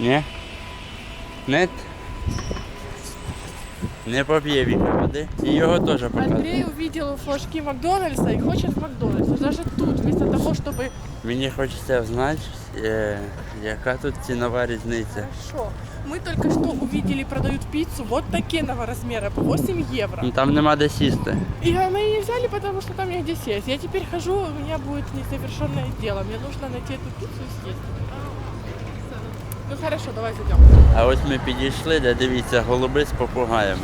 Ні? Нет? Не поп'є Віка води. І його теж показує. Андрей увидел флажки Макдональдса и хочет в Макдональдс. Даже тут, вместо того, чтобы... Мені хочеться знати, е, яка тут цінова різниця. Хорошо. Мы только что увидели, продают пиццу вот такого размера по 8 евро. Ну, Там нема де сісти. И мы ее взяли, потому что там негде сесть. Я теперь хожу, у меня будет несовершенное дело. Мне нужно найти эту пиццу и съесть. Ну хорошо, давай зайдем. А ось ми підійшли, де дивіться, голуби з попугаями.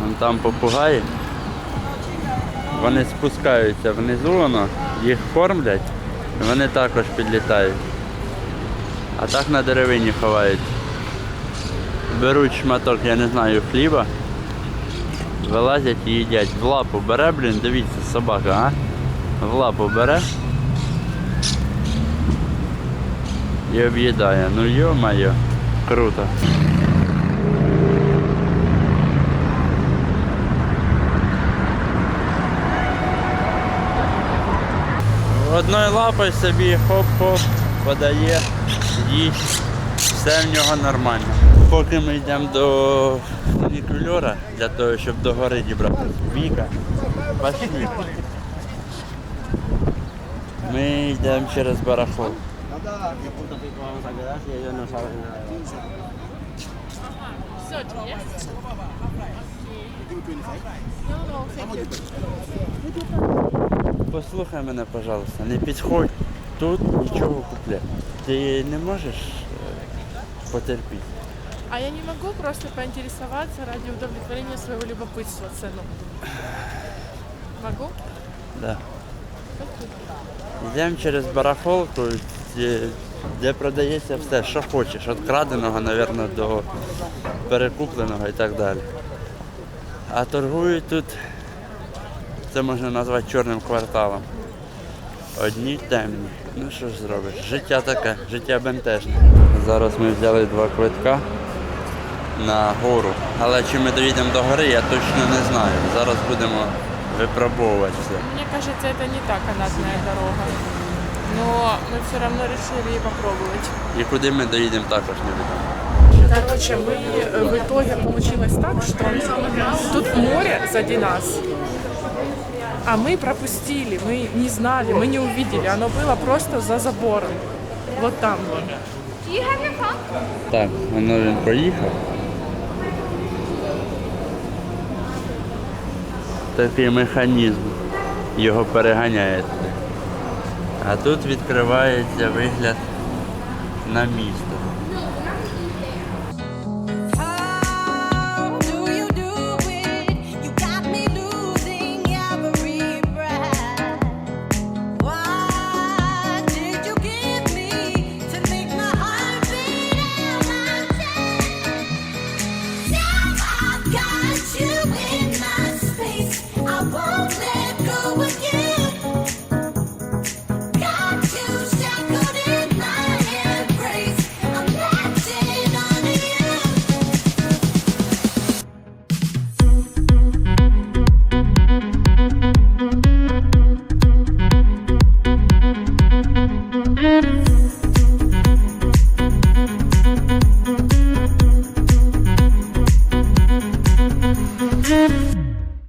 Вон там попугаї. Вони спускаються внизу, воно, їх кормлять, і вони також підлітають. А так на деревині ховаються. Беруть шматок, я не знаю, хліба, вилазять і їдять. В лапу бере, блін, дивіться, собака, а? В лапу бере. І об'їдає. Ну йо-моє, круто. Одною лапою собі хоп-хоп подає, їсть, все в нього нормально. Поки ми йдемо до фунікульора, для того, щоб до гори дібратися. Віка, пошли. Ми йдемо через барахол. Nada, qué punto pico vamos a quedar si ellos no saben nada. Все, есть? Послухай мене, пожалуйста, не підходь тут нічого купляти. Ти не можеш е, потерпіти. А я не могу просто поинтересоваться ради удовлетворения своего любопытства цену. Могу? Да. Йдемо через барахолку, де, продається все, що хочеш, від краденого, мабуть, до перекупленого і так далі. А торгують тут, це можна назвати чорним кварталом. Одні темні. Ну що ж зробиш? Життя таке, життя бентежне. Зараз ми взяли два квитка на гору. Але чи ми доїдемо до гори, я точно не знаю. Зараз будемо випробовувати все. Мне кажется, это не та канатная дорога Но мы все равно решили попробовать. І куди ми доїдемо також не відомо. Короче, мы э, в итоге получилось так, что тут море сзади нас. А мы пропустили, мы не знали, мы не увидели. Оно было просто за забором. Вот там вот. Так, воно він поїхав. Такий механізм його переганяє. А тут відкривається вигляд на місто.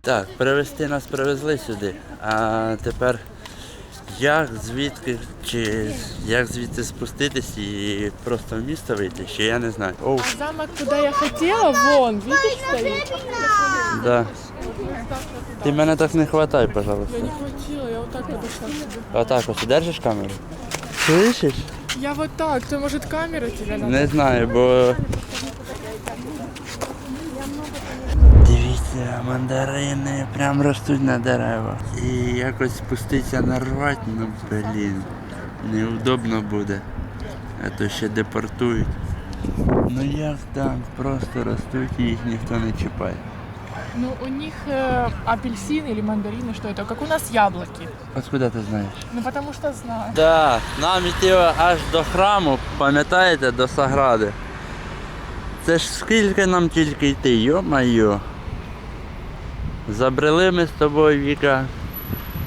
Так, привезти нас привезли сюди. А тепер як звідки, чи як звідти спуститись і просто в місто вийти, ще я не знаю. Оу, А замок, куда я хотела, вон, стоит? да. Ти мене так не хватай, пожалуйста. Я не хватило, я вот так подошла к. Отак ось держиш камеру? Слышиш? Я вот так, то может камера тебе надо? Не знаю, бо. Дивіться, мандарини прям ростуть на деревах. І якось спуститися нарвати, ну блін, неудобно буде. А то ще депортують. Ну як там, просто ростуть і їх ніхто не чіпає. Ну, у них э, апельсины или мандарины, что это? Как у нас яблоки. Откуда ти знаєш? Ну, потому что знаю. Так, нам йти аж до храму, пам'ятаєте, до Сагради. Це ж скільки нам тільки йти, йо-майо. Забрели ми з тобою, Віка,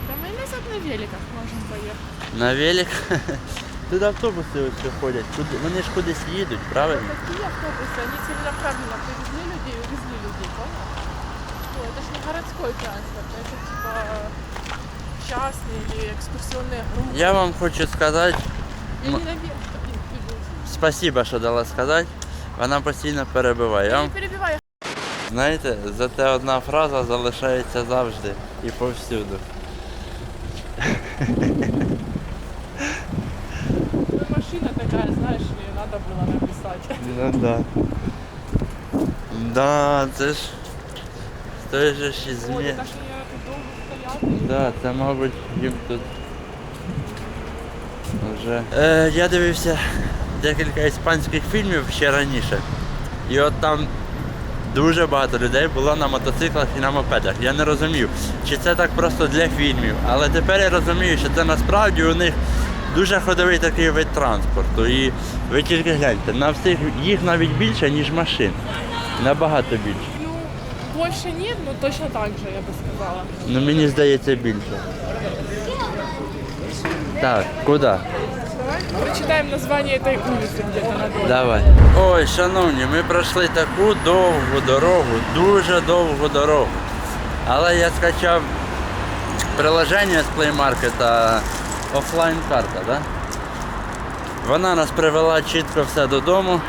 Да мы назад на великах можем поехать. на велик. Тут автобуси ось що ходять. Куди, вони ж кудись їдуть, правильно? Какие автобусы? Они целенаправленно привезли людей и увезли людей, понял? Ну, это же не городской транспорт, это типа частные или экскурсионные группы. Я вам хочу сказати, Или м- наверх идут. спасибо, що дала сказати. Вона постійно перебиває. Я Я вам, не перебиваю. Знаєте, зате одна фраза залишається завжди і повсюду. Машина такая, знаешь ли, надо было написать. Ну да. Да, це ж той же із Ой, змі. я тут. Да, це мабуть їм тут вже. Е, я дивився декілька іспанських фільмів ще раніше. І от там дуже багато людей було на мотоциклах і на мопедах. Я не розумів, чи це так просто для фільмів. Але тепер я розумію, що це насправді у них дуже ходовий такий вид транспорту. І ви тільки гляньте, на всіх їх навіть більше, ніж машин. Набагато більше. Ну, больше нет, но точно так же, я бы сказала. Ну мені здається більше. Так, куди? Давай прочитаем название этой улицы где-то на. Давай. Ой, шановні, ми пройшли таку довгу дорогу, дуже довгу дорогу. Але я скачав приложення з Play Market офлайн карта, да? Вона нас привела чітко все додому.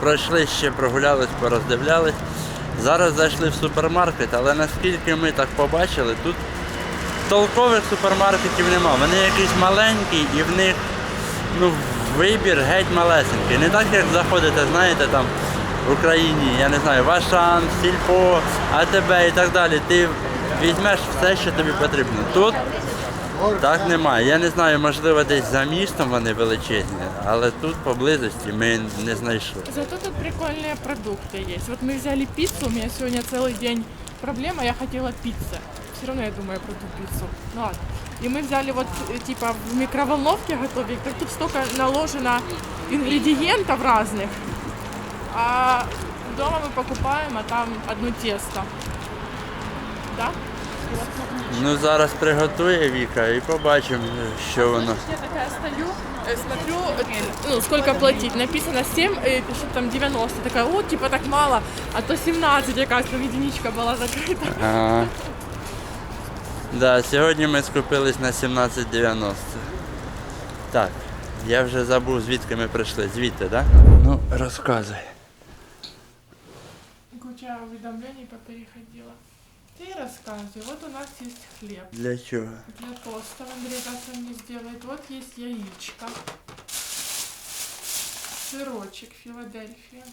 Пройшли ще, прогулялись, пороздивлялись. Зараз зайшли в супермаркет, але наскільки ми так побачили, тут толкових супермаркетів нема. Вони якісь маленькі і в них ну, вибір геть малесенький. Не так, як заходите, знаєте, там в Україні, я не знаю, Вашан, Сільпо, АТБ і так далі. Ти візьмеш все, що тобі потрібно. Тут так немає. Я не знаю, можливо, десь за містом вони величезні, але тут поблизості ми не знайшли. Зато тут прикольные продукты есть. Вот мы взяли пиццу, у меня сегодня целый день проблема, я хотела пиццы. Все равно я думаю про ту пиццу. Ну ладно. И мы взяли вот э, типа в микроволновке готовить, так тут столько наложено ингредиентов разных. А дома мы покупаем, а там одно тесто. Да? И вот Ну зараз приготує Віка і побачимо, що воно. Я такая стою, э, смотрю, э, ну, сколько платить. Написано 7, э, пишет там 90. Такая, о, типа так мало, а то 17, якась там единичка була закрита. Ага. Да, сьогодні ми скупились на 17,90. Так, я вже забув, звідки ми прийшли. Звідти, так? Да? Ну, розказуй. Куча уведомлений попереходила. Ты рассказывай. Вот у нас есть хлеб. Для чого? Для тостов Андрей завтра мне сделает. Вот есть яичко. Сырочек Филадельфия.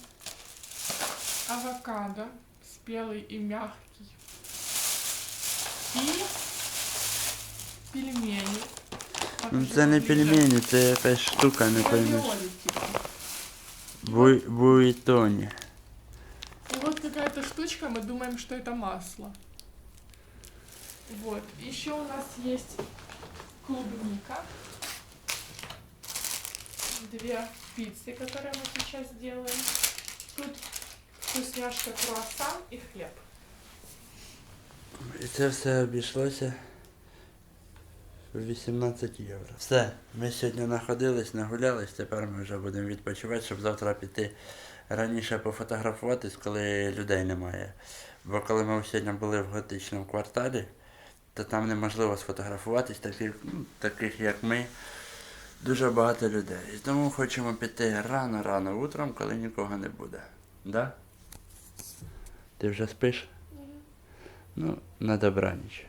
Авокадо. Спелый и мягкий. И пельмени. Ну це не пельмені, це якась штука, не поймеш. Равиоли, типа. Буй, буйтоні. И вот какая-то штучка, мы думаем, что это масло. Вот. Еще у нас есть клубника. Две пиццы, которые мы сейчас делаем. Тут вкусняшка круассан и хлеб. І це все обійшлося в 18 євро. Все, ми сьогодні находились, нагулялись, тепер ми вже будемо відпочивати, щоб завтра піти раніше пофотографуватись, коли людей немає. Бо коли ми сьогодні були в готичному кварталі, то там неможливо сфотографуватись, таких, ну, таких як ми, дуже багато людей. І тому хочемо піти рано-рано утром, коли нікого не буде. Да? Ти вже спиш? Ну, на добраніч.